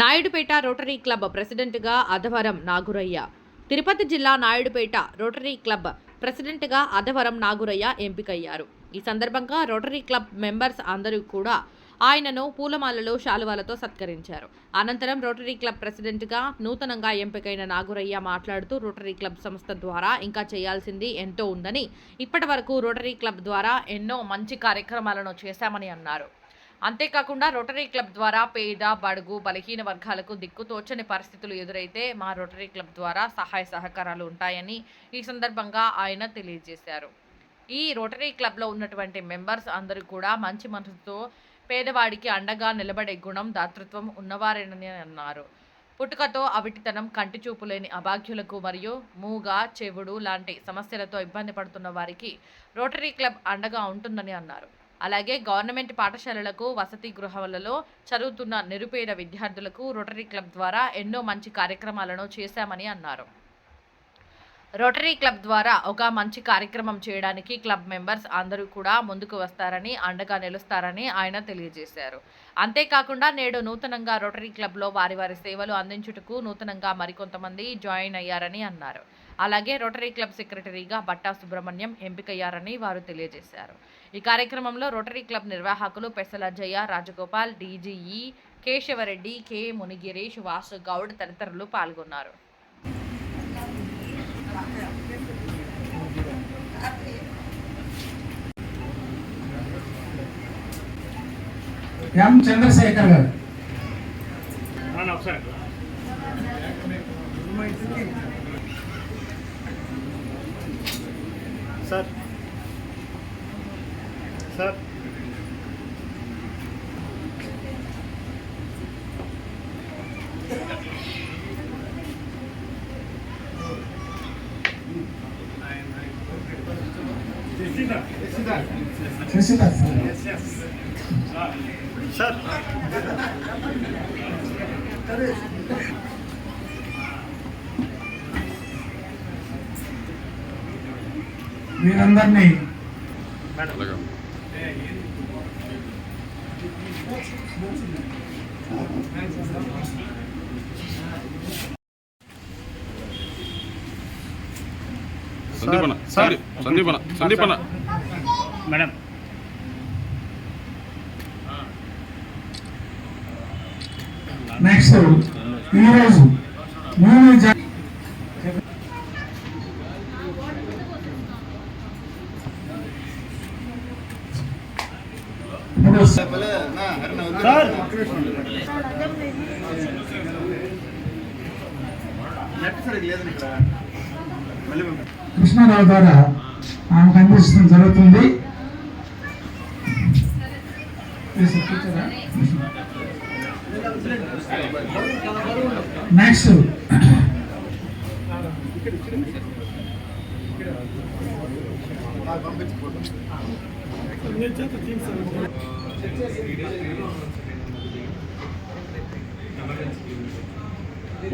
Naidupeta rotary club ప్రెసిడెంట్గా అధవరం నాగురయ్య. తిరుపతి జిల్లా Naidupeta rotary club ప్రెసిడెంట్గా అధవరం నాగురయ్య ఎంపికయ్యారు. ఈ సందర్భంగా రోటరీ క్లబ్ మెంబర్స్ అందరూ కూడా ఆయనను పూలమాలలో శాలువాలతో సత్కరించారు. అనంతరం రోటరీ క్లబ్ ప్రెసిడెంట్గా నూతనంగా ఎంపికైన నాగురయ్య మాట్లాడుతూ రోటరీ క్లబ్ సంస్థ ద్వారా ఇంకా చేయాల్సింది ఎంతో ఉందని ఇప్పటి వరకు రోటరీ క్లబ్ ద్వారా ఎన్నో మంచి కార్యక్రమాలను చేశామని అన్నారు. అంతేకాకుండా రోటరీ క్లబ్ ద్వారా పేద బడుగు బలహీన వర్గాలకు దిక్కుతోచని పరిస్థితులు ఎదురైతే మా రోటరీ క్లబ్ ద్వారా సహాయ సహకారాలు ఉంటాయని ఈ సందర్భంగా ఆయన తెలియజేశారు. ఈ రోటరీ క్లబ్లో ఉన్నటువంటి మెంబర్స్ అందరూ కూడా మంచి మనసుతో పేదవాడికి అండగా నిలబడే గుణం దాతృత్వం ఉన్నవారేనని అన్నారు. పుట్టుకతో అవిటితనం కంటి చూపు లేని అభాగ్యులకు మరియు మూగ చెవుడు లాంటి సమస్యలతో ఇబ్బంది పడుతున్న వారికి రోటరీ క్లబ్ అండగా ఉంటుందని అన్నారు. అలాగే గవర్నమెంట్ పాఠశాలలకు వసతి గృహాలలో చదువుతున్న నిరుపేద విద్యార్థులకు రోటరీ క్లబ్ ద్వారా ఎన్నో మంచి కార్యక్రమాలను చేశామని అన్నారు. రోటరీ క్లబ్ ద్వారా ఒక మంచి కార్యక్రమం చేయడానికి క్లబ్ మెంబర్స్ అందరూ కూడా ముందుకు వస్తారని అండగా నిలుస్తారని ఆయన తెలియజేశారు. అంతేకాకుండా నేడు నూతనంగా రోటరీ క్లబ్లో వారి వారి సేవలు అందించుటకు నూతనంగా మరికొంతమంది జాయిన్ అయ్యారని అన్నారు. అలాగే రోటరీ క్లబ్ సెక్రటరీగా బట్టా సుబ్రహ్మణ్యం ఎంపికయ్యారని వారు తెలియజేశారు. ఈ కార్యక్రమంలో రోటరీ క్లబ్ నిర్వాహకులు పెసల జయ రాజగోపాల్ డీజీఈ కేశవరెడ్డి కె మునిగిరీష్ వాసు గౌడ్ తదితరులు పాల్గొన్నారు. ఎం చంద్రశేఖర్ గారు అవునా ఒకసారి sir sir Sasidhar sir sir వీరందరినీ madam Sandeepana sir. Sandeepana Sandeepana madam next ఈరోజు మూడు జా- ఇప్పుడు సార్ కృష్ణారావు ద్వారా ఆమెకు అందించడం జరుగుతుంది. నెక్స్ట్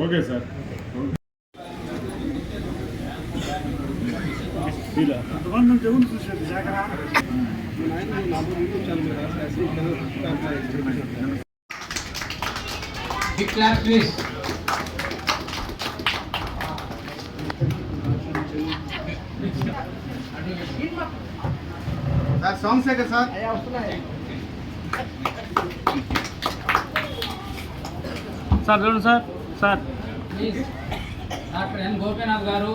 ఓకే సార్ ఇలా Big clap, please. Sir Somasekhar sir sir చూడండి sir sir doctor N Gopinath garu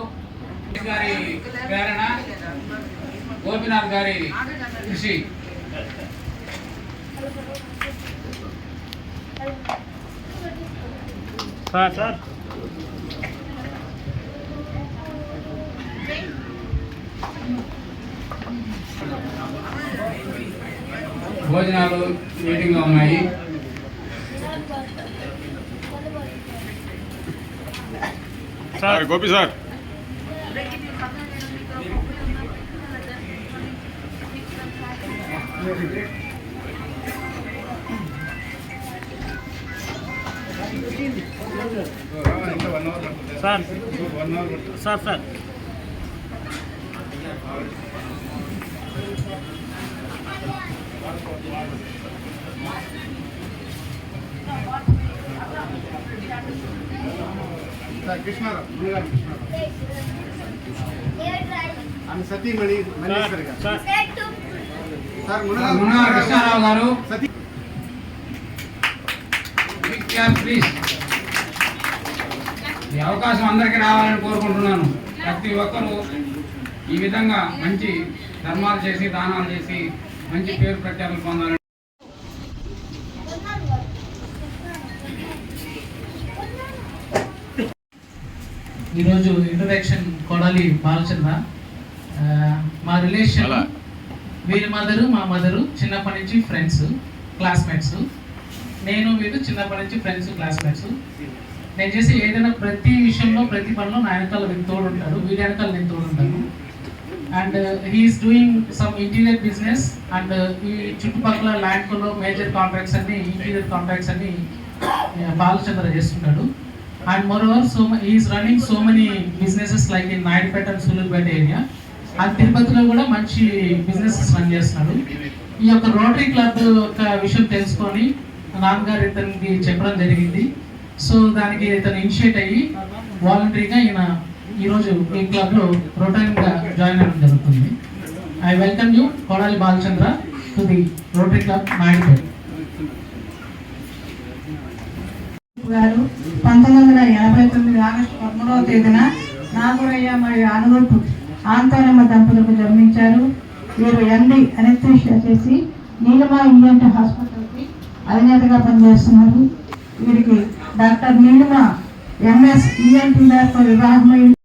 గారి ప్రేరణ. గోపీనాథ్ గారి కృషి. Sir sir. భోజనాలు మీటింగ్లో ఉన్నాయి. Sir Gopi sir. Sir sir sir sir Krishnarao Munagala Krishnarao ఆమె సతీమణి Malleswari garu sir sir Munagala Munagala Krishnarao garu. Please ఈ అవకాశం అందరికీ రావాలని కోరుకుంటున్నాను. ప్రతి ఒక్కరూ ఈ విధంగా మంచి ధర్మాలు చేసి దానాలు చేసి మంచి పేరు ప్రఖ్యాతులు పొందాలని ఈరోజు ఇంట్రడక్షన్ కొడాలి బాలచంద్ర. ఆ, మా రిలేషన్ అలా. వీరి మదరు మా మదరు చిన్నప్పటి నుంచి ఫ్రెండ్స్ క్లాస్మేట్స్ నేను వీరు చిన్నప్పటి నుంచి ఫ్రెండ్స్ క్లాస్మేట్స్ నేను చేసే ఏదైనా ప్రతి విషయంలో ప్రతి పనిలో నా వెనకాల వీరు తోడు ఉంటారు వీడి వెనకాల నేను తోడు ఉంటాను and he's doing some interior business and ఈ చుట్టుపక్కల ల్యాండ్లో మేజర్ కాంట్రాక్ట్స్ అన్ని ఇంటీరియర్ కాంట్రాక్ట్స్ అన్ని బాలచంద్ర చేస్తుంటాడు. And moreover so is running so many businesses like in Naidupeta and Sullurpeta area ఆ తిరుపతిలో కూడా మంచి బిజినెసెస్ రన్ చేస్తున్నాడు ఈ యొక్క రోటరీ క్లబ్ యొక్క విషయం తెలుసుకొని నాన్నగారు ఇతనికి చెప్పడం జరిగింది. సో దానికి ఇతను ఇనిషియేట్ అయ్యి వాలంటరీగా ఈయన ఈరోజు ఈ క్లబ్లో రోటరీగా జాయిన్ అవ్వడం జరుగుతుంది. I welcome you Kodali Balachandra to the rotary club Naidu garu పంతొమ్మిది వందల యాభై తొమ్మిది ఆగస్టు పదమూడవ తేదీన నాగురయ్య మరియు అనురూపు ఆంతారమ్మ దంపతులకు జన్మించారు. వీరు ఎండి అనెస్థీషియా చేసి నీలమా ఇండియన్ హాస్పిటల్కి అధినేతగా పనిచేస్తున్నారు. వీరికి డాక్టర్ నీలిమ ఎంఎస్ ఈఎన్టీ గారితో వివాహమై